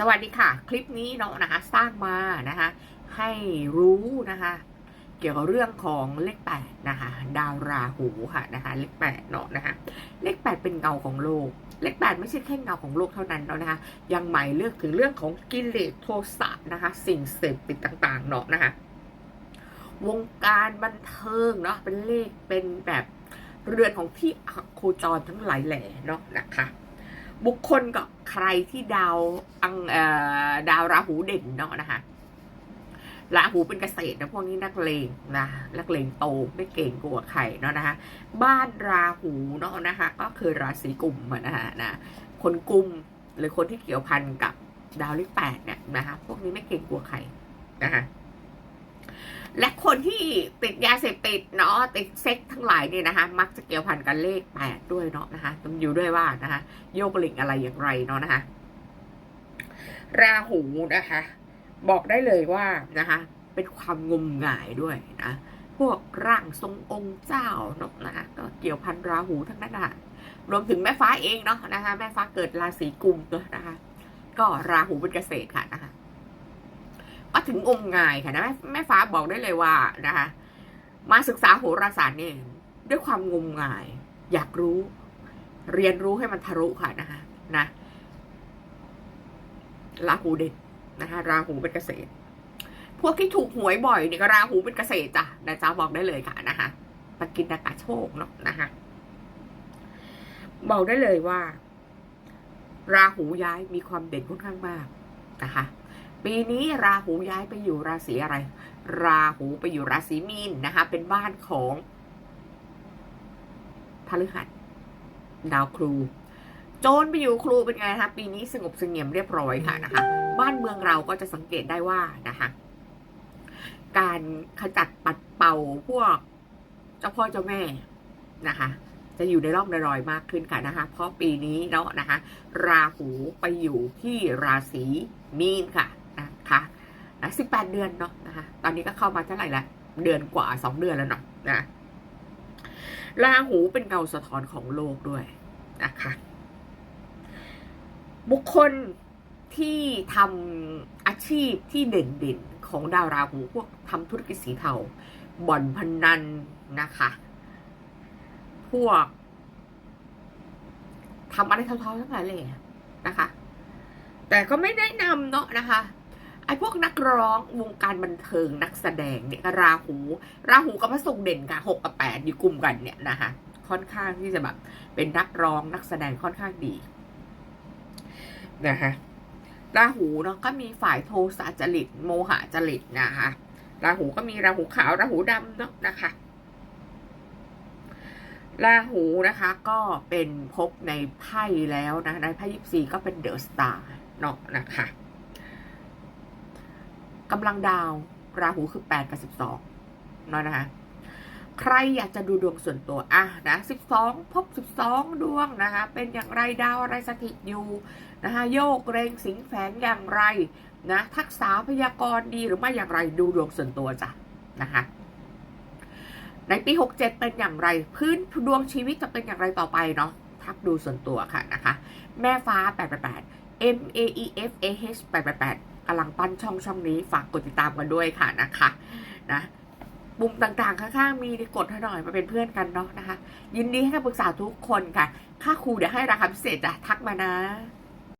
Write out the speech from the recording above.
สวัสดีค่ะ คลิปนี้เนาะนะคะสร้างมานะคะให้รู้นะคะเกี่ยวกับเรื่องของเลขแปดนะคะดาวราหูค่ะนะคะเลขแปดเนาะนะคะเลขแปดเป็นเงาของโลก เลขแปดไม่ใช่แค่เงาของโลกเท่านั้นเนาะนะคะยังหมายเลือกถึงเรื่องของกิเลสโทสะนะคะสิ่งเสพติดต่างๆเนาะนะคะวงการบันเทิงเนาะเป็นเลขเป็นแบบเรือนของที่โคจรทั้งหลายแหล่เนาะนะคะ บุคคลกับใครที่ดาวอังดาวราหูเด่นเนาะนะคะราหูเป็นเกษตรนะพวกนี้นักเลงนะนักเลงโตไม่เก่งกว่าใครเนาะนะคะบ้านราหูเนาะนะคะก็คือราศีกุมนะฮะนะคนกุมหรือคนที่เกี่ยวพันกับดาวเลขแปดเนี่ยนะคะพวกนี้ไม่เก่งกว่าใครนะคะและคนที่ติดยาเสพ ติดเนาะติดเซ็กทั้งหลายเนี่ยนะคะ มักจะเกี่ยวพันกันเลขแปดด้วยเนาะนะคะต้องอยู่ด้วยว่านะคะโยกลิงอะไรอย่างไรเนาะนะคะ ราหูนะคะ บอกได้เลยว่านะคะ เป็นความงมงายด้วยนะพวกร่างทรงองค์เจ้าเนาะนะคะก็เกี่ยวพันราหูทั้งนั้นนะคะรวมถึงแม่ฟ้าเองเนาะนะคะ แม่ฟ้าเกิดราศีกุมด้วยนะคะ ก็ราหูเป็นเกษตรค่ะนะคะมาถึงงมงายค่ะนะแม่แม่ฟ้าบอกได้เลยว่านะคะ มาศึกษาโหราศาสตร์เนี่ยด้วยความงมงาย อยากรู้ เรียนรู้ให้มันทะลุค่ะนะคะนะราหูเด่นนะคะราหูเป็นเกษตร พวกที่ถูกหวยบ่อยเนี่ยก็ราหูเป็นเกษตรจ้ะนะจ๊ะบอกได้เลยค่ะนะคะปกินนากาโชคเนาะนะคะบอกได้เลยว่า ราหูย้ายมีความเด่นค่อนข้างมากนะคะ ปีนี้ราหูย้ายไปอยู่ราศีอะไร ราหูไปอยู่ราศีมีนนะคะ เป็นบ้านของพฤหัสดาวครู โจรไปอยู่ครูเป็นไงคะปีนี้สงบเสงี่ยมเรียบร้อยค่ะนะคะ บ้านเมืองเราก็จะสังเกตได้ว่านะคะการขจัดปัดเป่าพวกเจ้าพ่อเจ้าแม่นะคะ จะอยู่ในร่องในรอยมากขึ้นค่ะนะคะ เพราะปีนี้เนาะนะคะ ราหูไปอยู่ที่ราศีมีนค่ะ นะคะนะสิบแปดเดือนเนาะนะคะ ตอนนี้ก็เข้ามาเท่าไหร่ละ เดือนกว่าสองเดือนแล้วเนาะนะราหูเป็นเงาสะท้อนของโลกด้วยนะคะ บุคคลที่ทำอาชีพที่เด่นๆของดาวราหูพวกทำธุรกิจสีเทาบ่อนพนันนะคะ พวกทำอะไรเทาๆทั้งหลายเลยนะคะ แต่ก็ไม่แนะนำเนาะนะคะ ไอ้พวกนักร้องวงการบันเทิงนักแสดงเนี่ยราหู ราหูกับพระศุกร์เด่นค่ะหกกับแปดอยู่กลุ่มกันเนี่ยนะคะค่อนข้างที่จะแบบเป็นนักร้องนักแสดงค่อนข้างดีนะคะราหูเนาะก็มีฝ่ายโทสะจริต โมหะจริตนะคะราหูก็มีราหูขาวราหูดำเนาะนะคะราหูนะคะก็เป็นพบในไพ่แล้วนะในไพ่ยิปซีก็เป็นเดอะสตาร์เนาะนะคะ กำลังดาว ราหูคือแปดกับสิบสองเนะนะคะ ใครอยากจะดูดวงส่วนตัว อะนะสิบสองพบสิบสองดวงนะคะ เป็นอย่างไรดาวอะไรสถิตอยู่นะคะโยกเรงสิงแฝงอย่างไรนะทักษะพยากรณ์ดีหรือไม่อย่างไรดูดวงส่วนตัวจ้ะนะคะในปี 67 เป็นอย่างไร พื้นดวงชีวิตจะเป็นอย่างไรต่อไปเนาะทักดูส่วนตัวค่ะนะคะ แม่ฟ้า 888 M A E F A H 888 กำลังปั้นช่องช่องนี้ฝากกดติดตามกันด้วยค่ะนะคะนะปุ่มต่างๆ ข้างๆ มีกดให้หน่อยมาเป็นเพื่อนกันเนาะนะคะ ยินดีให้คำปรึกษาทุกคนค่ะ ค่าครูเดี๋ยวให้ราคาพิเศษจ้ะทักมานะ